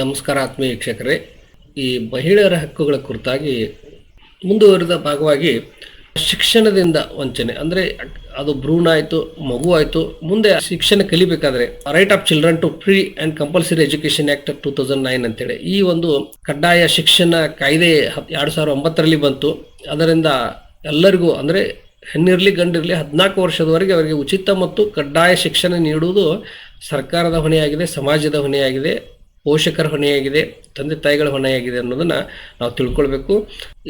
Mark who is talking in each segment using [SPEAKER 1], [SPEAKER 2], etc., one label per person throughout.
[SPEAKER 1] ನಮಸ್ಕಾರ ಆತ್ಮೀಯ ವೀಕ್ಷಕರೇ. ಈ ಮಹಿಳೆಯರ ಹಕ್ಕುಗಳ ಕುರಿತಾಗಿ ಮುಂದುವರಿದ ಭಾಗವಾಗಿ ಶಿಕ್ಷಣದಿಂದ ವಂಚನೆ. ಅಂದರೆ ಅದು ಭ್ರೂಣ ಆಯಿತು, ಮಗು ಆಯಿತು, ಮುಂದೆ ಶಿಕ್ಷಣ ಕಲಿಬೇಕಾದ್ರೆ right of children to free and compulsory education act two thousand nine ಅಂತೇಳಿ. ಈ ಒಂದು ಕಡ್ಡಾಯ ಶಿಕ್ಷಣ ಕಾಯ್ದೆ ಎರಡು ಸಾವಿರದ ಒಂಬತ್ತರಲ್ಲಿ ಬಂತು. ಅದರಿಂದ ಎಲ್ಲರಿಗೂ ಅಂದರೆ ಹೆಣ್ಣಿರಲಿ ಗಂಡಿರಲಿ ಹದಿನಾಲ್ಕು ವರ್ಷದವರೆಗೆ ಅವರಿಗೆ ಉಚಿತ ಮತ್ತು ಕಡ್ಡಾಯ ಶಿಕ್ಷಣ ನೀಡುವುದು ಸರ್ಕಾರದ ಹೊಣೆಯಾಗಿದೆ, ಸಮಾಜದ ಹೊಣೆಯಾಗಿದೆ. ಪೋಷಕರ ಹೊಣೆಯಾಗಿದೆ, ತಂದೆ ತಾಯಿಗಳ ಹೊಣೆಯಾಗಿದೆ ಅನ್ನೋದನ್ನು ನಾವು ತಿಳ್ಕೊಳ್ಬೇಕು.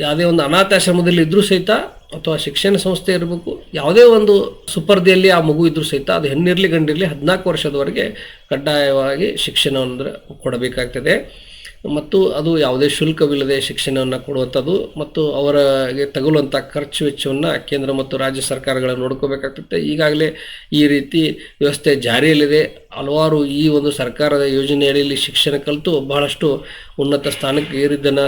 [SPEAKER 1] ಯಾವುದೇ ಒಂದು ಅನಾಥಾಶ್ರಮದಲ್ಲಿ ಇದ್ದರೂ ಸಹಿತ ಅಥವಾ ಶಿಕ್ಷಣ ಸಂಸ್ಥೆ ಇರಬೇಕು, ಯಾವುದೇ ಒಂದು ಸುಪರ್ದಿಯಲ್ಲಿ ಆ ಮಗು ಇದ್ರೂ ಸಹಿತ ಅದು ಹೆಣ್ಣಿರಲಿ ಗಂಡಿರಲಿ ಹದಿನಾಲ್ಕು ವರ್ಷದವರೆಗೆ ಕಡ್ಡಾಯವಾಗಿ ಶಿಕ್ಷಣವನ್ನು ಕೊಡಬೇಕಾಗ್ತದೆ. ಮತ್ತು ಅದು ಯಾವುದೇ ಶುಲ್ಕವಿಲ್ಲದೆ ಶಿಕ್ಷಣವನ್ನು ಕೊಡುವಂಥದ್ದು ಮತ್ತು ಅವರಿಗೆ ತಗುಲುವಂಥ ಖರ್ಚು ವೆಚ್ಚವನ್ನು ಕೇಂದ್ರ ಮತ್ತು ರಾಜ್ಯ ಸರ್ಕಾರಗಳು ನೋಡ್ಕೋಬೇಕಾಗ್ತದೆ. ಈಗಾಗಲೇ ಈ ರೀತಿ ವ್ಯವಸ್ಥೆ ಜಾರಿಯಲ್ಲಿದೆ. ಹಲವಾರು ಈ ಒಂದು ಸರ್ಕಾರದ ಯೋಜನೆಯಲ್ಲಿ ಶಿಕ್ಷಣ ಕಲಿತು ಬಹಳಷ್ಟು ಉನ್ನತ ಸ್ಥಾನಕ್ಕೆ ಏರಿದ್ದನ್ನು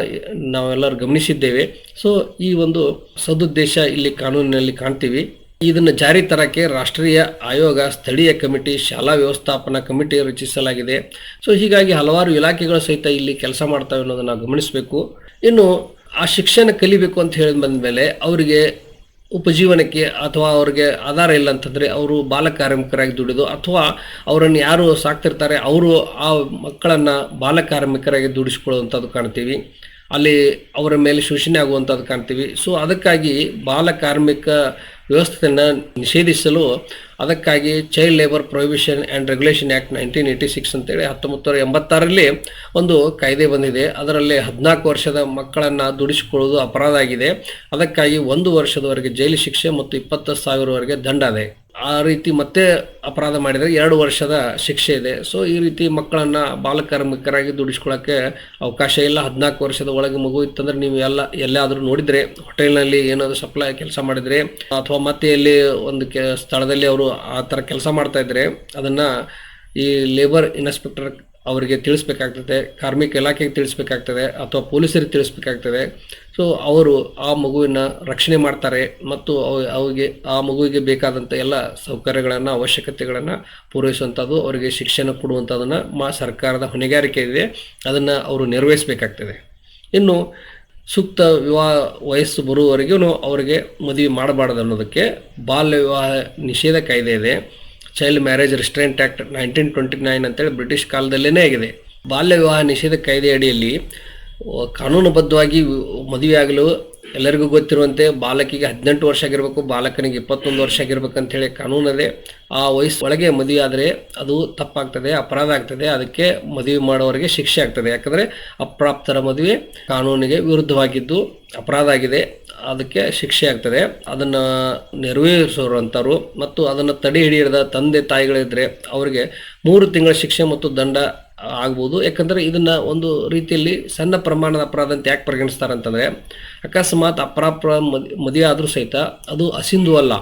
[SPEAKER 1] ನಾವೆಲ್ಲರೂ ಗಮನಿಸಿದ್ದೇವೆ. ಸೊ ಈ ಒಂದು ಸದುದ್ದೇಶ ಇಲ್ಲಿ ಕಾನೂನಿನಲ್ಲಿ ಕಾಣ್ತೀವಿ. ಇದನ್ನು ಜಾರಿ ತರಕ್ಕೆ ರಾಷ್ಟ್ರೀಯ ಆಯೋಗ, ಸ್ಥಳೀಯ ಕಮಿಟಿ, ಶಾಲಾ ವ್ಯವಸ್ಥಾಪನಾ ಕಮಿಟಿ ರಚಿಸಲಾಗಿದೆ. ಸೊ, ಹೀಗಾಗಿ ಹಲವಾರು ಇಲಾಖೆಗಳು ಸಹಿತ ಇಲ್ಲಿ ಕೆಲಸ ಮಾಡ್ತವೆ ಅನ್ನೋದನ್ನು ಗಮನಿಸಬೇಕು. ಇನ್ನು ಆ ಶಿಕ್ಷಣ ಕಲಿಬೇಕು ಅಂತ ಹೇಳಿ ಬಂದಮೇಲೆ ಅವರಿಗೆ ಉಪಜೀವನಕ್ಕೆ ಅಥವಾ ಅವ್ರಿಗೆ ಆಧಾರ ಇಲ್ಲ ಅಂತಂದರೆ ಅವರು ಬಾಲ ಕಾರ್ಮಿಕರಾಗಿ ದುಡಿದು ಅಥವಾ ಅವರನ್ನು ಯಾರು ಸಾಕ್ತಿರ್ತಾರೆ ಅವರು ಆ ಮಕ್ಕಳನ್ನು ಬಾಲ ಕಾರ್ಮಿಕರಾಗಿ ದುಡಿಸ್ಕೊಳ್ಳುವಂಥದ್ದು ಕಾಣ್ತೀವಿ. ಅಲ್ಲಿ ಅವರ ಮೇಲೆ ಶೋಷಣೆ ಆಗುವಂಥದ್ದು ಕಾಣ್ತೀವಿ. ಸೊ, ಅದಕ್ಕಾಗಿ ಬಾಲ ಕಾರ್ಮಿಕ ವ್ಯವಸ್ಥೆಯನ್ನು ನಿಷೇಧಿಸಲು ಅದಕ್ಕಾಗಿ child labour prohibition and regulation act nineteen eighty six ಅಂತೇಳಿ ಹತ್ತೊಂಬತ್ತು ನೂರ ಒಂದು ಕಾಯ್ದೆ ಬಂದಿದೆ. ಅದರಲ್ಲಿ ಹದಿನಾಲ್ಕು ವರ್ಷದ ಮಕ್ಕಳನ್ನು ದುಡಿಸಿಕೊಳ್ಳುವುದು ಅಪರಾಧ ಆಗಿದೆ. ಅದಕ್ಕಾಗಿ ಒಂದು ವರ್ಷದವರೆಗೆ ಜೈಲು ಶಿಕ್ಷೆ ಮತ್ತು ಇಪ್ಪತ್ತು ಸಾವಿರವರೆಗೆ ದಂಡ ಇದೆ. ಆ ರೀತಿ ಮತ್ತೆ ಅಪರಾಧ ಮಾಡಿದರೆ ಎರಡು ವರ್ಷದ ಶಿಕ್ಷೆ ಇದೆ. ಸೊ ಈ ರೀತಿ ಮಕ್ಕಳನ್ನು ಬಾಲಕಾರ್ಮಿಕರಾಗಿ ದುಡಿಸ್ಕೊಳ್ಳೋಕ್ಕೆ ಅವಕಾಶ ಇಲ್ಲ. ಹದಿನಾಲ್ಕು ವರ್ಷದ ಒಳಗೆ ಮಗು ಇತ್ತಂದ್ರೆ ನೀವು ಎಲ್ಲ, ಎಲ್ಲಾದರೂ ನೋಡಿದರೆ, ಹೋಟೆಲ್ನಲ್ಲಿ ಏನಾದರೂ ಸಪ್ಲೈ ಕೆಲಸ ಮಾಡಿದರೆ, ಅಥವಾ ಮತ್ತೆ ಎಲ್ಲಿ ಒಂದು ಕೆ, ಸ್ಥಳದಲ್ಲಿ ಅವರು ಆ ಥರ ಕೆಲಸ ಮಾಡ್ತಾಯಿದ್ರೆ ಅದನ್ನು ಈ ಲೇಬರ್ ಇನ್ಸ್ಪೆಕ್ಟರ್ ಅವರಿಗೆ ತಿಳಿಸ್ಬೇಕಾಗ್ತದೆ, ಕಾರ್ಮಿಕ ಇಲಾಖೆಗೆ ತಿಳಿಸ್ಬೇಕಾಗ್ತದೆ ಅಥವಾ ಪೊಲೀಸರಿಗೆ ತಿಳಿಸ್ಬೇಕಾಗ್ತದೆ. ಸೊ ಅವರು ಆ ಮಗುವಿನ ರಕ್ಷಣೆ ಮಾಡ್ತಾರೆ ಮತ್ತು ಅವರಿಗೆ ಆ ಮಗುವಿಗೆ ಬೇಕಾದಂಥ ಎಲ್ಲ ಸೌಕರ್ಯಗಳನ್ನು, ಅವಶ್ಯಕತೆಗಳನ್ನು ಪೂರೈಸುವಂಥದ್ದು, ಅವರಿಗೆ ಶಿಕ್ಷಣ ಕೊಡುವಂಥದ್ದನ್ನು ಮಾ, ಸರ್ಕಾರದ ಹೊಣೆಗಾರಿಕೆ ಇದೆ. ಅದನ್ನು ಅವರು ನೆರವೇರಿಸಬೇಕಾಗ್ತದೆ. ಇನ್ನು ಸೂಕ್ತ ವಿವಾಹ ವಯಸ್ಸು ಬರುವವರೆಗೂ ಅವರಿಗೆ ಮದುವೆ ಮಾಡಬಾರ್ದು ಅನ್ನೋದಕ್ಕೆ ಬಾಲ್ಯ ವಿವಾಹ ನಿಷೇಧ ಕಾಯ್ದೆ ಇದೆ. Child marriage restraint act nineteen twenty nine ಅಂತೇಳಿ ಬ್ರಿಟಿಷ್ ಕಾಲದಲ್ಲೇ ಆಗಿದೆ. ಬಾಲ್ಯ ವಿವಾಹ ನಿಷೇಧ ಕಾಯ್ದೆಯಡಿಯಲ್ಲಿ ಕಾನೂನುಬದ್ಧವಾಗಿ ವಿ- ಮದುವೆ ಆಗಲು ಎಲ್ಲರಿಗೂ ಗೊತ್ತಿರುವಂತೆ ಬಾಲಕಿಗೆ ಹದಿನೆಂಟು ವರ್ಷ ಆಗಿರಬೇಕು, ಬಾಲಕನಿಗೆ ಇಪ್ಪತ್ತೊಂದು ವರ್ಷ ಆಗಿರ್ಬೇಕು ಅಂತೇಳಿ ಕಾನೂನಿದೆ ಆ ವಯಸ್ಸೊಳಗೆ ಮದುವೆ ಆದರೆ ಅದು ತಪ್ಪಾಗ್ತದೆ, ಅಪರಾಧ ಆಗ್ತದೆ, ಅದಕ್ಕೆ ಮದುವೆ ಮಾಡೋವರಿಗೆ ಶಿಕ್ಷೆ ಆಗ್ತದೆ. ಯಾಕಂದರೆ ಅಪ್ರಾಪ್ತರ ಮದುವೆ ಕಾನೂನಿಗೆ ವಿರುದ್ಧವಾಗಿದ್ದು ಅಪರಾಧ ಆಗಿದೆ, ಅದಕ್ಕೆ ಶಿಕ್ಷೆ ಆಗ್ತದೆ. ಅದನ್ನು ನೆರವೇರಿಸುವಂಥವ್ರು ಮತ್ತು ಅದನ್ನು ತಡೆ ಹಿಡಿಯದ ತಂದೆ ತಾಯಿಗಳಿದ್ದರೆ ಅವರಿಗೆ ಮೂರು ತಿಂಗಳ ಶಿಕ್ಷೆ ಮತ್ತು ದಂಡ ಆಗ್ಬೋದು. ಯಾಕಂದರೆ ಇದನ್ನು ಒಂದು ರೀತಿಯಲ್ಲಿ ಸಣ್ಣ ಪ್ರಮಾಣದ ಅಪರಾಧ ಅಂತ ಯಾಕೆ ಪರಿಗಣಿಸ್ತಾರೆ ಅಂತಂದರೆ ಅಕಸ್ಮಾತ್ ಅಪರಾಪ್ರ ಮದ್ ಮದುವೆ ಆದರೂ ಸಹಿತ ಅದು ಅಸಿಂಧು ಅಲ್ಲ.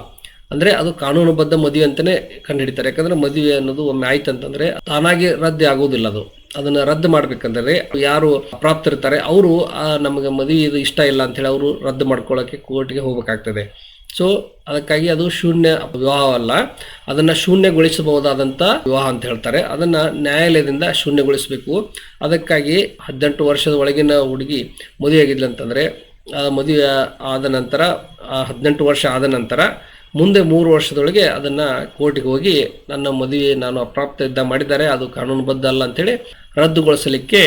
[SPEAKER 1] ಅಂದರೆ ಅದು ಕಾನೂನುಬದ್ಧ ಮದುವೆ ಅಂತಲೇ ಕಂಡುಹಿಡಿತಾರೆ. ಯಾಕಂದರೆ ಮದುವೆ ಅನ್ನೋದು ಒಮ್ಮೆ ಆಯ್ತು ಅಂತಂದರೆ ತಾನಾಗಿ ರದ್ದು ಆಗೋದಿಲ್ಲ ಅದು. ಅದನ್ನು ರದ್ದು ಮಾಡಬೇಕಂದ್ರೆ ಯಾರು ಪ್ರಾಪ್ತಿರ್ತಾರೆ ಅವರು ನಮಗೆ ಮದುವೆ ಇದು ಇಷ್ಟ ಇಲ್ಲ ಅಂತೇಳಿ ಅವರು ರದ್ದು ಮಾಡ್ಕೊಳ್ಳೋಕ್ಕೆ ಕೋರ್ಟ್ಗೆ ಹೋಗಬೇಕಾಗ್ತದೆ. ಸೊ ಅದಕ್ಕಾಗಿ ಅದು ಶೂನ್ಯ ವಿವಾಹವಲ್ಲ. ಅದನ್ನು ಶೂನ್ಯಗೊಳಿಸಬಹುದಾದಂಥ ವಿವಾಹ ಅಂತ ಹೇಳ್ತಾರೆ. ಅದನ್ನು ನ್ಯಾಯಾಲಯದಿಂದ ಶೂನ್ಯಗೊಳಿಸಬೇಕು. ಅದಕ್ಕಾಗಿ ಹದಿನೆಂಟು ವರ್ಷದ ಒಳಗಿನ ಹುಡುಗಿ ಮದುವೆಯಾಗಿದ್ಲು ಅಂತಂದರೆ, ಆ ಮದುವೆ ಆದ ನಂತರ ಹದಿನೆಂಟು ವರ್ಷ ಆದ ನಂತರ, ಮುಂದೆ ಮೂರು ವರ್ಷದೊಳಗೆ ಅದನ್ನು ಕೋರ್ಟಿಗೆ ಹೋಗಿ ನನ್ನ ಮದುವೆ ನಾನು ಅಪ್ರಾಪ್ತ ಇದ್ದ ಮಾಡಿದ್ದಾರೆ, ಅದು ಕಾನೂನುಬದ್ಧ ಅಲ್ಲ ಅಂತೇಳಿ ರದ್ದುಗೊಳಿಸಲಿಕ್ಕೆ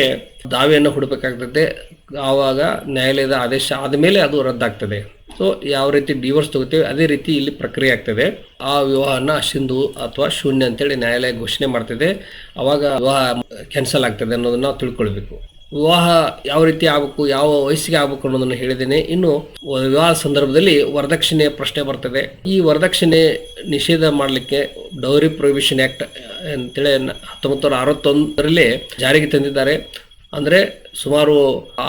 [SPEAKER 1] ದಾವೆಯನ್ನು ಹುಡಬೇಕಾಗ್ತದೆ ಆವಾಗ ನ್ಯಾಯಾಲಯದ ಆದೇಶ ಆದಮೇಲೆ ಅದು ರದ್ದಾಗ್ತದೆ. ಸೊ ಯಾವ ರೀತಿ ಡಿವೋರ್ಸ್ ತಗೋತೀವಿ, ಅದೇ ರೀತಿ ಇಲ್ಲಿ ಪ್ರಕ್ರಿಯೆ ಆಗ್ತದೆ. ಆ ವಿವಾಹನ ಅಶಿಂದು ಅಥವಾ ಶೂನ್ಯ ಅಂತೇಳಿ ನ್ಯಾಯಾಲಯ ಘೋಷಣೆ ಮಾಡ್ತದೆ. ಅವಾಗ ವಿವಾಹ ಕ್ಯಾನ್ಸಲ್ ಆಗ್ತದೆ ಅನ್ನೋದನ್ನ ನಾವು ತಿಳ್ಕೊಳ್ಬೇಕು. ವಿವಾಹ ಯಾವ ರೀತಿ ಆಗಬೇಕು, ಯಾವ ವಯಸ್ಸಿಗೆ ಆಗಬೇಕು ಅನ್ನೋದನ್ನು ಹೇಳಿದ್ದೇನೆ. ಇನ್ನು ವಿವಾಹ ಸಂದರ್ಭದಲ್ಲಿ ವರದಕ್ಷಿಣೆ ಪ್ರಶ್ನೆ ಬರ್ತದೆ. ಈ ವರದಕ್ಷಿಣೆ ನಿಷೇಧ ಮಾಡಲಿಕ್ಕೆ ಡೌರಿ ಪ್ರೊಹಿಬಿಷನ್ ಆ್ಯಕ್ಟ್ ಅಂತೇಳಿ ಹತ್ತೊಂಬತ್ತು ನೂರ ಅರವತ್ತೊಂದರಲ್ಲಿ ಜಾರಿಗೆ ತಂದಿದ್ದಾರೆ. ಅಂದರೆ ಸುಮಾರು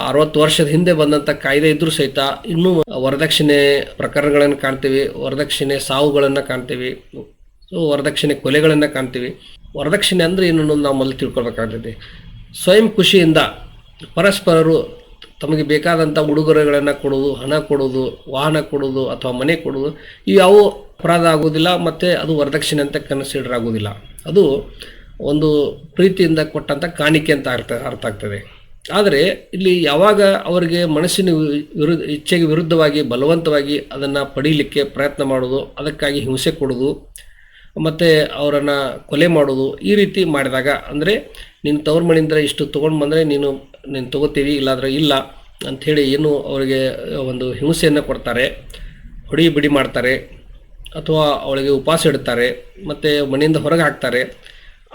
[SPEAKER 1] ಅರವತ್ತು ವರ್ಷದ ಹಿಂದೆ ಬಂದಂಥ ಕಾಯ್ದೆ ಇದ್ರೂ ಸಹಿತ ಇನ್ನೂ ವರದಕ್ಷಿಣೆ ಪ್ರಕರಣಗಳನ್ನು ಕಾಣ್ತೀವಿ, ವರದಕ್ಷಿಣೆ ಸಾವುಗಳನ್ನು ಕಾಣ್ತೀವಿ, ಸೊ ವರದಕ್ಷಿಣೆ ಕೊಲೆಗಳನ್ನು ಕಾಣ್ತೀವಿ. ವರದಕ್ಷಿಣೆ ಅಂದರೆ ಏನು ನಾವು ಮೊದಲು ತಿಳ್ಕೊಳ್ಬೇಕಾಗ್ತದೆ ಸ್ವಯಂ ಖುಷಿಯಿಂದ ಪರಸ್ಪರರು ತಮಗೆ ಬೇಕಾದಂಥ ಉಡುಗೊರೆಗಳನ್ನು ಕೊಡೋದು ಹಣ ಕೊಡೋದು ವಾಹನ ಕೊಡೋದು ಅಥವಾ ಮನೆ ಕೊಡೋದು ಇವು ಯಾವ ಅಪರಾಧ ಆಗೋದಿಲ್ಲ ಮತ್ತು ಅದು ವರದಕ್ಷಿಣೆ ಅಂತ ಕನ್ಸಿಡರ್ ಆಗೋದಿಲ್ಲ ಅದು ಒಂದು ಪ್ರೀತಿಯಿಂದ ಕೊಟ್ಟಂಥ ಕಾಣಿಕೆ ಅಂತ ಅರ್ಥ ಅರ್ಥ ಆಗ್ತದೆ. ಆದರೆ ಇಲ್ಲಿ ಯಾವಾಗ ಅವರಿಗೆ ಮನಸ್ಸಿನ ವಿರುದ್ಧ ಇಚ್ಛೆಗೆ ವಿರುದ್ಧವಾಗಿ, ಬಲವಂತವಾಗಿ ಅದನ್ನು ಪಡೀಲಿಕ್ಕೆ ಪ್ರಯತ್ನ ಮಾಡೋದು, ಅದಕ್ಕಾಗಿ ಹಿಂಸೆ ಕೊಡೋದು, ಮತ್ತು ಅವರನ್ನು ಕೊಲೆ ಮಾಡೋದು ಈ ರೀತಿ ಮಾಡಿದಾಗ, ಅಂದರೆ ನೀನು ತವ್ರ ಮನೆಯಿಂದ ಇಷ್ಟು ತೊಗೊಂಡು ಬಂದರೆ ನೀನು ನೀನು ತೊಗೋತೀವಿ, ಇಲ್ಲಾದರೆ ಇಲ್ಲ ಅಂಥೇಳಿ ಏನು ಅವರಿಗೆ ಒಂದು ಹಿಂಸೆಯನ್ನು ಕೊಡ್ತಾರೆ, ಹೊಡಿ ಬಿಡಿ ಮಾಡ್ತಾರೆ, ಅಥವಾ ಅವಳಿಗೆ ಉಪವಾಸ ಇಡ್ತಾರೆ, ಮತ್ತು ಮನೆಯಿಂದ ಹೊರಗೆ ಹಾಕ್ತಾರೆ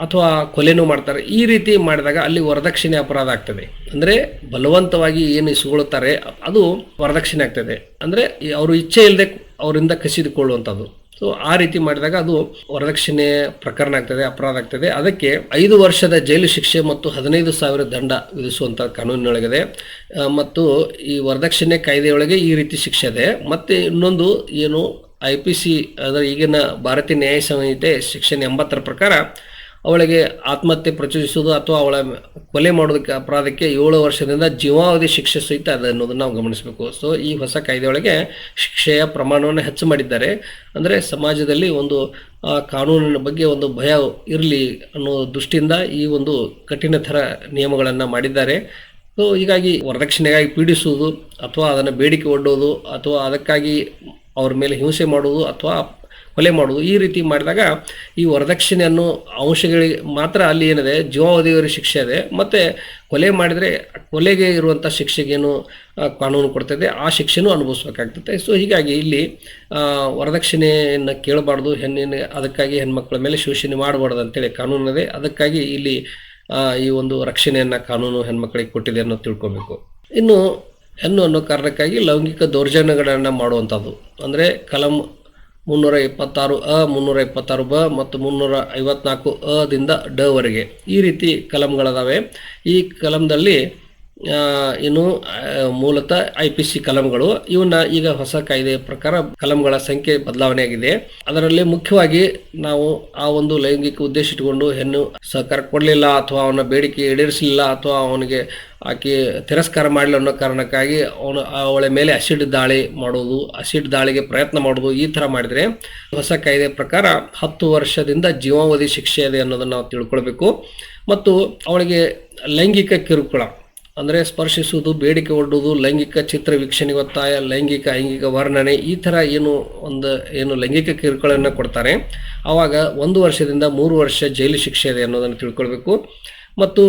[SPEAKER 1] ಅಥವಾ ಕೊಲೆನೂ ಮಾಡ್ತಾರೆ, ಈ ರೀತಿ ಮಾಡಿದಾಗ ಅಲ್ಲಿ ವರದಕ್ಷಿಣೆ ಅಪರಾಧ ಆಗ್ತದೆ. ಅಂದರೆ ಬಲವಂತವಾಗಿ ಏನು ಇಸ್ಕೊಳ್ತಾರೆ ಅದು ವರದಕ್ಷಿಣೆ ಆಗ್ತದೆ. ಅಂದರೆ ಅವರು ಇಚ್ಛೆ ಇಲ್ಲದೆ ಅವರಿಂದ ಕಸಿದುಕೊಳ್ಳುವಂಥದ್ದು. ಸೊ ಆ ರೀತಿ ಮಾಡಿದಾಗ ಅದು ವರದಕ್ಷಿಣೆ ಪ್ರಕರಣ ಆಗ್ತದೆ, ಅಪರಾಧ ಆಗ್ತದೆ. ಅದಕ್ಕೆ ಐದು ವರ್ಷದ ಜೈಲು ಶಿಕ್ಷೆ ಮತ್ತು ಹದಿನೈದು ಸಾವಿರ ದಂಡ ವಿಧಿಸುವಂಥ ಕಾನೂನಿನೊಳಗಿದೆ. ಮತ್ತು ಈ ವರದಕ್ಷಿಣೆ ಕಾಯ್ದೆಯೊಳಗೆ ಈ ರೀತಿ ಶಿಕ್ಷೆ ಇದೆ. ಮತ್ತು ಇನ್ನೊಂದು ಏನು, ಐ ಪಿ ಸಿ, ಅದರ ಈಗಿನ ಭಾರತೀಯ ನ್ಯಾಯ ಸಂಹಿತೆ ಶಿಕ್ಷಣ ಎಂಬತ್ತರ ಪ್ರಕಾರ ಅವಳಿಗೆ ಆತ್ಮಹತ್ಯೆ ಪ್ರಚೋದಿಸುವುದು ಅಥವಾ ಅವಳ ಕೊಲೆ ಮಾಡೋದಕ್ಕೆ ಅಪರಾಧಕ್ಕೆ ಏಳು ವರ್ಷದಿಂದ ಜೀವಾವಧಿ ಶಿಕ್ಷೆ ಸಹಿತ ಅದು ಅನ್ನೋದನ್ನು ನಾವು ಗಮನಿಸಬೇಕು. ಸೊ ಈ ಹೊಸ ಕಾಯ್ದೆಯೊಳಗೆ ಶಿಕ್ಷೆಯ ಪ್ರಮಾಣವನ್ನು ಹೆಚ್ಚು ಮಾಡಿದ್ದಾರೆ. ಅಂದರೆ ಸಮಾಜದಲ್ಲಿ ಒಂದು ಕಾನೂನಿನ ಬಗ್ಗೆ ಒಂದು ಭಯ ಇರಲಿ ಅನ್ನೋ ದೃಷ್ಟಿಯಿಂದ ಈ ಒಂದು ಕಠಿಣ ಥರ ನಿಯಮಗಳನ್ನು ಮಾಡಿದ್ದಾರೆ. ಸೊ ಹೀಗಾಗಿ ವರದಕ್ಷಿಣೆಗಾಗಿ ಪೀಡಿಸುವುದು ಅಥವಾ ಅದನ್ನು ಬೇಡಿಕೆ ಒಡ್ಡೋದು ಅಥವಾ ಅದಕ್ಕಾಗಿ ಅವ್ರ ಮೇಲೆ ಹಿಂಸೆ ಮಾಡುವುದು ಅಥವಾ ಕೊಲೆ ಮಾಡುವುದು. ಈ ರೀತಿ ಮಾಡಿದಾಗ ಈ ವರದಕ್ಷಿಣೆ ಅನ್ನೋ ಅಂಶಗಳಿಗೆ ಮಾತ್ರ ಅಲ್ಲಿ ಏನಿದೆ ಜೀವಾವಧಿಯವರ ಶಿಕ್ಷೆ ಇದೆ. ಮತ್ತು ಕೊಲೆ ಮಾಡಿದರೆ ಕೊಲೆಗೆ ಇರುವಂಥ ಶಿಕ್ಷೆಗೇನು ಕಾನೂನು ಕೊಡ್ತದೆ. ಆ ಶಿಕ್ಷೆನೂ ಅನುಭವಿಸ್ಬೇಕಾಗ್ತದೆ. ಸೊ ಹೀಗಾಗಿ ಇಲ್ಲಿ ವರದಕ್ಷಿಣೆಯನ್ನು ಕೇಳಬಾರ್ದು. ಹೆಣ್ಣಿನ, ಅದಕ್ಕಾಗಿ ಹೆಣ್ಮಕ್ಳ ಮೇಲೆ ಶೋಷಣೆ ಮಾಡಬಾರ್ದು ಅಂತೇಳಿ ಕಾನೂನಿದೆ ಅದಕ್ಕಾಗಿ ಇಲ್ಲಿ ಈ ಒಂದು ರಕ್ಷಣೆಯನ್ನು ಕಾನೂನು ಹೆಣ್ಮಕ್ಳಿಗೆ ಕೊಟ್ಟಿದೆ ಅನ್ನೋದು ತಿಳ್ಕೊಬೇಕು. ಇನ್ನು, ಹೆಣ್ಣು ಅನ್ನೋ ಕಾರಣಕ್ಕಾಗಿ ಲೈಂಗಿಕ ದೌರ್ಜನ್ಯಗಳನ್ನು ಮಾಡುವಂಥದ್ದು ಅಂದರೆ ಕಲಂ ಮುನ್ನೂರ ಇಪ್ಪತ್ತಾರು ಅ ಮುನ್ನೂರ ಇಪ್ಪತ್ತಾರು ಬ ಮತ್ತು ಮುನ್ನೂರ ಐವತ್ನಾಲ್ಕು ಅದಿಂದ ಡವರೆಗೆ ಈ ರೀತಿ ಕಲಂಗಳದಾವೆ. ಈ ಕಲಂದಲ್ಲಿ ಆ, ಇನ್ನು ಮೂಲತಃ ಐ ಪಿ ಸಿ ಕಲಂಗಳು ಇವನ್ನ ಈಗ ಹೊಸ ಕಾಯ್ದೆಯ ಪ್ರಕಾರ ಕಲಂಗಳ ಸಂಖ್ಯೆ ಬದಲಾವಣೆ ಆಗಿದೆ ಅದರಲ್ಲಿ ಮುಖ್ಯವಾಗಿ ನಾವು ಆ ಒಂದು ಲೈಂಗಿಕ ಉದ್ದೇಶ ಇಟ್ಟುಕೊಂಡು ಹೆಣ್ಣು ಸಹಕಾರ ಕೊಡಲಿಲ್ಲ ಅಥವಾ ಅವನ ಬೇಡಿಕೆ ಈಡೇರಿಸಲಿಲ್ಲ ಅಥವಾ ಅವನಿಗೆ ಆಕೆ ತಿರಸ್ಕಾರ ಮಾಡಲಿ ಅನ್ನೋ ಕಾರಣಕ್ಕಾಗಿ ಅವನು ಅವಳ ಮೇಲೆ ಅಸಿಡ್ ದಾಳಿ ಮಾಡೋದು ಅಸಿಡ್ ದಾಳಿಗೆ ಪ್ರಯತ್ನ ಮಾಡೋದು ಈ ಥರ ಮಾಡಿದರೆ ಹೊಸ ಕಾಯ್ದೆ ಪ್ರಕಾರ ಹತ್ತು ವರ್ಷದಿಂದ ಜೀವಾವಧಿ ಶಿಕ್ಷೆ ಇದೆ ಅನ್ನೋದನ್ನು ನಾವು ತಿಳ್ಕೊಳ್ಬೇಕು. ಮತ್ತು ಅವಳಿಗೆ ಲೈಂಗಿಕ ಕಿರುಕುಳ ಅಂದರೆ ಸ್ಪರ್ಶಿಸುವುದು, ಬೇಡಿಕೆ ಒಡ್ಡುವುದು, ಲೈಂಗಿಕ ಚಿತ್ರ ವೀಕ್ಷಣೆ ಒತ್ತಾಯ, ಲೈಂಗಿಕ ಐಂಗಿಕ ವರ್ಣನೆ, ಈ ಥರ ಏನು ಒಂದು, ಏನು ಲೈಂಗಿಕ ಕಿರುಕುಳನ್ನು ಕೊಡ್ತಾರೆ. ಆವಾಗ ಒಂದು ವರ್ಷದಿಂದ ಮೂರು ವರ್ಷ ಜೈಲು ಶಿಕ್ಷೆ ಇದೆ ಅನ್ನೋದನ್ನು ತಿಳ್ಕೊಳ್ಬೇಕು. ಮತ್ತು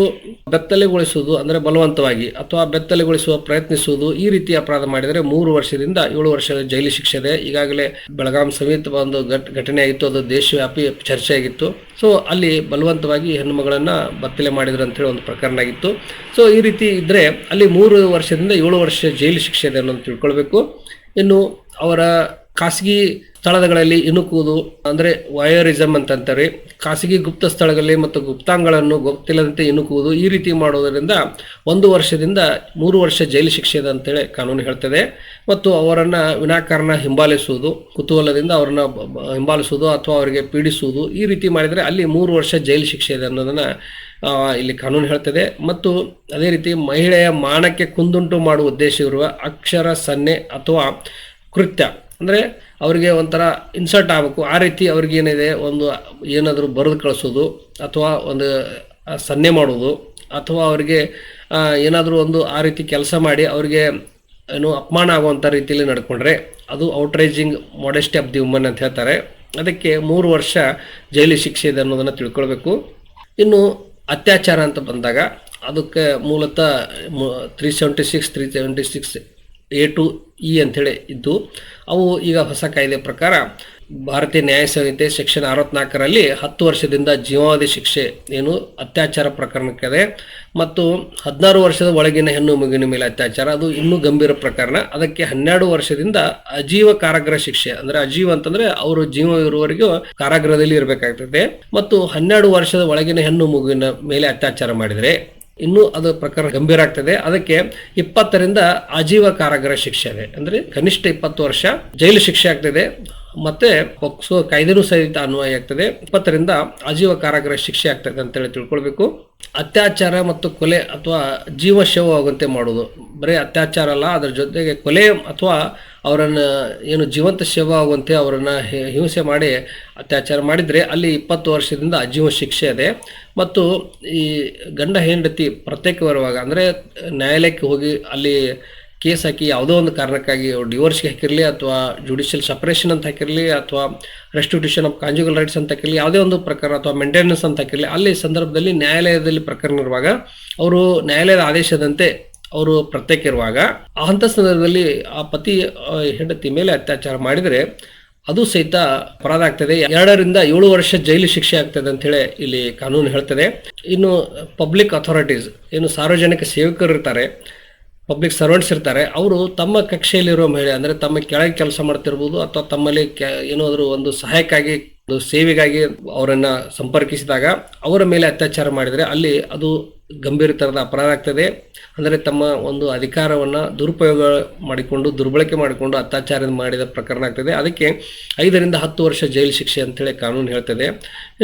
[SPEAKER 1] ಬೆತ್ತಲೆಗೊಳಿಸುವುದು ಅಂದರೆ ಬಲವಂತವಾಗಿ ಅಥವಾ ಬೆತ್ತಲೆಗೊಳಿಸುವ ಪ್ರಯತ್ನಿಸುವುದು ಈ ರೀತಿ ಅಪರಾಧ ಮಾಡಿದರೆ ಮೂರು ವರ್ಷದಿಂದ ಏಳು ವರ್ಷದ ಜೈಲು ಶಿಕ್ಷೆ ಇದೆ. ಈಗಾಗಲೇ ಬೆಳಗಾಂ ಸಮೇತ ಒಂದು ಘಟ್ ಘಟನೆ ಆಗಿತ್ತು ಅದು ದೇಶವ್ಯಾಪಿ ಚರ್ಚೆ ಆಗಿತ್ತು ಸೊ ಅಲ್ಲಿ ಬಲವಂತವಾಗಿ ಹೆಣ್ಣುಮಗಳನ್ನು ಬತ್ತಲೆ ಮಾಡಿದ್ರು ಅಂತೇಳಿ ಒಂದು ಪ್ರಕರಣ ಆಗಿತ್ತು. ಸೊ ಈ ರೀತಿ ಇದ್ದರೆ ಅಲ್ಲಿ ಮೂರು ವರ್ಷದಿಂದ ಏಳು ವರ್ಷ ಜೈಲು ಶಿಕ್ಷೆ ಇದೆ ಅನ್ನೋದು ತಿಳ್ಕೊಳ್ಬೇಕು. ಇನ್ನು ಅವರ ಖಾಸಗಿ ಸ್ಥಳಗಳಲ್ಲಿ ಇಣುಕುವುದು ಅಂದರೆ ವಯೋರಿಸಮ್ ಅಂತಂತಾರೆ. ಖಾಸಗಿ ಗುಪ್ತ ಸ್ಥಳಗಳಲ್ಲಿ ಮತ್ತು ಗುಪ್ತಾಂಗಗಳನ್ನು ಗೊತ್ತಿಲ್ಲದಂತೆ ಇಣುಕುವುದು ಈ ರೀತಿ ಮಾಡುವುದರಿಂದ ಒಂದು ವರ್ಷದಿಂದ ಮೂರು ವರ್ಷ ಜೈಲು ಶಿಕ್ಷೆ ಇದೆ ಅಂತೇಳಿ ಕಾನೂನು ಹೇಳ್ತದೆ. ಮತ್ತು ಅವರನ್ನು ವಿನಾಕಾರಣ ಹಿಂಬಾಲಿಸುವುದು, ಕುತೂಹಲದಿಂದ ಅವರನ್ನು ಹಿಂಬಾಲಿಸುವುದು ಅಥವಾ ಅವರಿಗೆ ಪೀಡಿಸುವುದು ಈ ರೀತಿ ಮಾಡಿದರೆ ಅಲ್ಲಿ ಮೂರು ವರ್ಷ ಜೈಲು ಶಿಕ್ಷೆ ಇದೆ ಅನ್ನೋದನ್ನು ಇಲ್ಲಿ ಕಾನೂನು ಹೇಳ್ತದೆ. ಮತ್ತು ಅದೇ ರೀತಿ ಮಹಿಳೆಯ ಮಾನಕ್ಕೆ ಕುಂದುಂಟು ಮಾಡುವ ಉದ್ದೇಶವಿರುವ ಅಕ್ಷರ, ಸನ್ನೆ ಅಥವಾ ಕೃತ್ಯ ಅಂದರೆ ಅವರಿಗೆ ಒಂಥರ ಇನ್ಸರ್ಟ್ ಆಗಬೇಕು. ಆ ರೀತಿ ಅವ್ರಿಗೇನಿದೆ ಒಂದು ಏನಾದರೂ ಬರೆದು ಕಳಿಸೋದು ಅಥವಾ ಒಂದು ಸನ್ನೆ ಮಾಡೋದು ಅಥವಾ ಅವರಿಗೆ ಏನಾದರೂ ಒಂದು ಆ ರೀತಿ ಕೆಲಸ ಮಾಡಿ ಅವರಿಗೆ ಏನು ಅಪಮಾನ ಆಗುವಂಥ ರೀತಿಯಲ್ಲಿ ನಡ್ಕೊಂಡ್ರೆ ಅದು outraging modesty of the woman ಅಂತ ಹೇಳ್ತಾರೆ. ಅದಕ್ಕೆ ಮೂರು ವರ್ಷ ಜೈಲಿ ಶಿಕ್ಷೆ ಇದೆ ಅನ್ನೋದನ್ನು ತಿಳ್ಕೊಳ್ಬೇಕು. ಇನ್ನು ಅತ್ಯಾಚಾರ ಅಂತ ಬಂದಾಗ ಅದಕ್ಕೆ ಮೂಲತಃ three seventy six three seventy six A to E ಅಂಥೇಳಿ ಇದ್ದು, ಅವು ಈಗ ಹೊಸ ಕಾಯ್ದೆ ಪ್ರಕಾರ ಭಾರತೀಯ ನ್ಯಾಯ ಸಂಹಿತೆ ಸೆಕ್ಷನ್ ಅರವತ್ನಾಲ್ಕರಲ್ಲಿ ಹತ್ತು ವರ್ಷದಿಂದ ಜೀವಾವಧಿ ಶಿಕ್ಷೆ ಏನು ಅತ್ಯಾಚಾರ ಪ್ರಕರಣಕ್ಕಿದೆ ಮತ್ತು ಹದಿನಾರು ವರ್ಷದ ಒಳಗಿನ ಹೆಣ್ಣು ಮಗುವಿನ ಮೇಲೆ ಅತ್ಯಾಚಾರ, ಅದು ಇನ್ನೂ ಗಂಭೀರ ಪ್ರಕರಣ. ಅದಕ್ಕೆ ಹನ್ನೆರಡು ವರ್ಷದಿಂದ ಅಜೀವ ಕಾರಾಗೃಹ ಶಿಕ್ಷೆ, ಅಂದರೆ ಅಜೀವ ಅಂತಂದ್ರೆ ಅವರು ಜೀವ ಇರುವವರೆಗೂ ಕಾರಾಗೃಹದಲ್ಲಿ ಇರಬೇಕಾಗ್ತದೆ. ಮತ್ತು ಹನ್ನೆರಡು ವರ್ಷದ ಒಳಗಿನ ಹೆಣ್ಣು ಮಗುವಿನ ಮೇಲೆ ಅತ್ಯಾಚಾರ ಮಾಡಿದರೆ ಇನ್ನೂ ಅದು ಪ್ರಕರಣ ಗಂಭೀರ ಆಗ್ತದೆ. ಅದಕ್ಕೆ ಇಪ್ಪತ್ತರಿಂದ ಆಜೀವ ಕಾರಾಗೃಹ ಶಿಕ್ಷೆ ಇದೆ. ಅಂದ್ರೆ ಕನಿಷ್ಠ ಇಪ್ಪತ್ತು ವರ್ಷ ಜೈಲು ಶಿಕ್ಷೆ ಆಗ್ತದೆ. ಮತ್ತೆ ಪೊಕ್ಸೋ ಕಾಯ್ದೆನೂ ಸಹಿತ ಅನ್ವಯ ಆಗ್ತದೆ. ಇಪ್ಪತ್ತರಿಂದ ಆಜೀವ ಕಾರಾಗೃಹ ಶಿಕ್ಷೆ ಆಗ್ತದೆ ಅಂತೇಳಿ ತಿಳ್ಕೊಳ್ಬೇಕು. ಅತ್ಯಾಚಾರ ಮತ್ತು ಕೊಲೆ ಅಥವಾ ಜೀವಶವವಾಗುವಂತೆ ಮಾಡೋದು ಬರೀ ಅತ್ಯಾಚಾರ ಅಲ್ಲ, ಅದರ ಜೊತೆಗೆ ಕೊಲೆ ಅಥವಾ ಅವರನ್ನು ಏನು ಜೀವಂತ ಶವ ಆಗುವಂತೆ ಅವರನ್ನು ಹಿಂಸೆ ಮಾಡಿ ಅತ್ಯಾಚಾರ ಮಾಡಿದರೆ ಅಲ್ಲಿ ಇಪ್ಪತ್ತು ವರ್ಷದಿಂದ ಜೀವ ಶಿಕ್ಷೆ ಇದೆ. ಮತ್ತು ಈ ಗಂಡ ಹೆಂಡತಿ ಪ್ರತ್ಯೇಕವಿರುವಾಗ ಅಂದರೆ ನ್ಯಾಯಾಲಯಕ್ಕೆ ಹೋಗಿ ಅಲ್ಲಿ ಕೇಸ್ ಹಾಕಿ ಯಾವುದೋ ಒಂದು ಕಾರಣಕ್ಕಾಗಿ ಡಿವೋರ್ಸ್ಗೆ ಹಾಕಿರಲಿ ಅಥವಾ ಜುಡಿಷಿಯಲ್ ಸಪ್ರೇಷನ್ ಅಂತ ಹಾಕಿರಲಿ ಅಥವಾ ರೆಸ್ಟಿಟ್ಯೂಷನ್ ಆಫ್ ಕಾಂಜುಗಲ್ ರೈಟ್ಸ್ ಅಂತ ಹಾಕಿರಲಿ, ಯಾವುದೇ ಒಂದು ಪ್ರಕರಣ ಅಥವಾ ಮೇಂಟೆನೆನ್ಸ್ ಅಂತ ಹಾಕಿರಲಿ, ಅಲ್ಲಿ ಸಂದರ್ಭದಲ್ಲಿ ನ್ಯಾಯಾಲಯದಲ್ಲಿ ಪ್ರಕರಣ ಇರುವಾಗ ಅವರು ನ್ಯಾಯಾಲಯದ ಆದೇಶದಂತೆ ಅವರು ಪ್ರತ್ಯೇಕ ಇರುವಾಗ ಅಂಥ ಸಂದರ್ಭದಲ್ಲಿ ಆ ಪತಿ ಹೆಂಡತಿ ಮೇಲೆ ಅತ್ಯಾಚಾರ ಮಾಡಿದರೆ ಅದು ಸಹಿತ ಅಪರಾಧ ಆಗ್ತದೆ. ಎರಡರಿಂದ ಏಳು ವರ್ಷ ಜೈಲು ಶಿಕ್ಷೆ ಆಗ್ತದೆ ಅಂತ ಹೇಳಿ ಇಲ್ಲಿ ಕಾನೂನು ಹೇಳ್ತದೆ. ಇನ್ನು ಪಬ್ಲಿಕ್ ಅಥಾರಿಟೀಸ್ ಏನು ಸಾರ್ವಜನಿಕ ಸೇವಕರು ಇರ್ತಾರೆ. ಪಬ್ಲಿಕ್ ಸರ್ವೆಂಟ್ಸ್ ಇರ್ತಾರೆ, ಅವರು ತಮ್ಮ ಕಕ್ಷೆಯಲ್ಲಿರೋ ಮಹಿಳೆ, ಅಂದರೆ ತಮ್ಮ ಕೆಳಗೆ ಕೆಲಸ ಮಾಡ್ತಿರ್ಬೋದು ಅಥವಾ ತಮ್ಮಲ್ಲಿ ಏನಾದರೂ ಒಂದು ಸಹಾಯಕ್ಕಾಗಿ, ಒಂದು ಸೇವೆಗಾಗಿ ಅವರನ್ನು ಸಂಪರ್ಕಿಸಿದಾಗ ಅವರ ಮೇಲೆ ಅತ್ಯಾಚಾರ ಮಾಡಿದರೆ ಅಲ್ಲಿ ಅದು ಗಂಭೀರ ಥರದ ಅಪರಾಧ ಆಗ್ತದೆ. ಅಂದರೆ ತಮ್ಮ ಒಂದು ಅಧಿಕಾರವನ್ನು ದುರುಪಯೋಗ ಮಾಡಿಕೊಂಡು, ದುರ್ಬಳಕೆ ಮಾಡಿಕೊಂಡು ಅತ್ಯಾಚಾರ ಮಾಡಿದ ಪ್ರಕರಣ ಆಗ್ತದೆ. ಅದಕ್ಕೆ ಐದರಿಂದ ಹತ್ತು ವರ್ಷ ಜೈಲು ಶಿಕ್ಷೆ ಅಂತೇಳಿ ಕಾನೂನು ಹೇಳ್ತದೆ.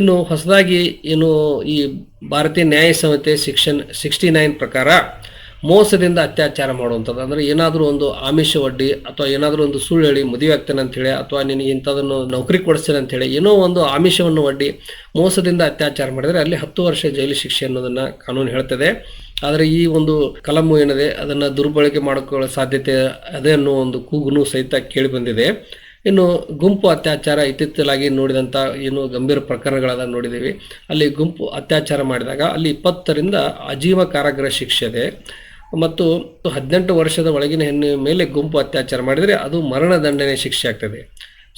[SPEAKER 1] ಇನ್ನು ಹೊಸದಾಗಿ ಏನು ಈ ಭಾರತೀಯ ನ್ಯಾಯ ಸಂಹಿತೆ ಸೆಕ್ಷನ್ ಸಿಕ್ಸ್ಟಿ ನೈನ್ ಪ್ರಕಾರ ಮೋಸದಿಂದ ಅತ್ಯಾಚಾರ ಮಾಡುವಂಥದ್ದು. ಅಂದರೆ ಏನಾದರೂ ಒಂದು ಆಮಿಷ ಒಡ್ಡಿ ಅಥವಾ ಏನಾದರೂ ಒಂದು ಸುಳ್ಳು ಹೇಳಿ ಮದುವೆ ಆಗ್ತೇನೆ ಅಂತೇಳಿ ಅಥವಾ ನಿನಗೆ ಇಂಥದನ್ನು ನೌಕರಿ ಕೊಡಿಸ್ತೇನೆ ಅಂತೇಳಿ ಏನೋ ಒಂದು ಆಮಿಷವನ್ನು ಒಡ್ಡಿ ಮೋಸದಿಂದ ಅತ್ಯಾಚಾರ ಮಾಡಿದರೆ ಅಲ್ಲಿ ಹತ್ತು ವರ್ಷ ಜೈಲು ಶಿಕ್ಷೆ ಅನ್ನೋದನ್ನು ಕಾನೂನು ಹೇಳ್ತದೆ. ಆದರೆ ಈ ಒಂದು ಕಲಮು ಏನಿದೆ, ಅದನ್ನು ದುರ್ಬಳಕೆ ಮಾಡಿಕೊಳ್ಳೋ ಸಾಧ್ಯತೆ ಅದೇ ಅನ್ನೋ ಒಂದು ಕೂಗುನು ಸಹಿತ ಕೇಳಿ ಬಂದಿದೆ. ಇನ್ನು ಗುಂಪು ಅತ್ಯಾಚಾರ ಇತ್ತಿತ್ತಲಾಗಿ ನೋಡಿದಂಥ ಏನು ಗಂಭೀರ ಪ್ರಕರಣಗಳನ್ನು ನೋಡಿದ್ದೀವಿ. ಅಲ್ಲಿ ಗುಂಪು ಅತ್ಯಾಚಾರ ಮಾಡಿದಾಗ ಅಲ್ಲಿ ಇಪ್ಪತ್ತರಿಂದ ಅಜೀವ ಕಾರಾಗೃಹ ಶಿಕ್ಷೆ ಇದೆ. ಮತ್ತು ಹದಿನೆಂಟು ವರ್ಷದ ಒಳಗಿನ ಹೆಣ್ಣಿನ ಮೇಲೆ ಗುಂಪು ಅತ್ಯಾಚಾರ ಮಾಡಿದರೆ ಅದು ಮರಣದಂಡನೆ ಶಿಕ್ಷೆ ಆಗ್ತದೆ.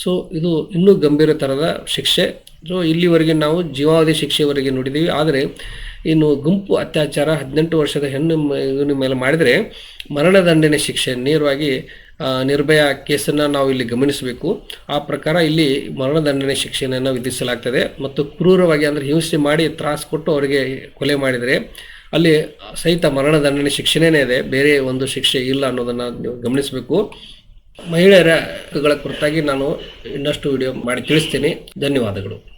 [SPEAKER 1] ಸೊ ಇದು ಇನ್ನೂ ಗಂಭೀರ ಥರದ ಶಿಕ್ಷೆ. ಸೊ ಇಲ್ಲಿವರೆಗೆ ನಾವು ಜೀವಾವಧಿ ಶಿಕ್ಷೆವರೆಗೆ ನೋಡಿದ್ದೀವಿ. ಆದರೆ ಇನ್ನು ಗುಂಪು ಅತ್ಯಾಚಾರ ಹದಿನೆಂಟು ವರ್ಷದ ಹೆಣ್ಣು ಇವನ ಮೇಲೆ ಮಾಡಿದರೆ ಮರಣದಂಡನೆ ಶಿಕ್ಷೆ ನೇರವಾಗಿ ನಿರ್ಭಯ ಕೇಸನ್ನು ನಾವು ಇಲ್ಲಿ ಗಮನಿಸಬೇಕು. ಆ ಪ್ರಕಾರ ಇಲ್ಲಿ ಮರಣದಂಡನೆ ಶಿಕ್ಷೆಯನ್ನು ವಿಧಿಸಲಾಗ್ತದೆ. ಮತ್ತು ಕ್ರೂರವಾಗಿ ಅಂದರೆ ಹಿಂಸೆ ಮಾಡಿ ತ್ರಾಸು ಕೊಟ್ಟು ಅವರಿಗೆ ಕೊಲೆ ಮಾಡಿದರೆ ಅಲ್ಲಿ ಸಹಿತ ಮರಣದಂಡನೆ ಶಿಕ್ಷೆನೇ ಇದೆ. ಬೇರೆ ಒಂದು ಶಿಕ್ಷೆ ಇಲ್ಲ ಅನ್ನೋದನ್ನು ನೀವು ಗಮನಿಸಬೇಕು. ಮಹಿಳೆಯರ ಕುರಿತಾಗಿ ನಾನು ಇನ್ನಷ್ಟು ವಿಡಿಯೋ ಮಾಡಿ ತಿಳಿಸ್ತೀನಿ. ಧನ್ಯವಾದಗಳು.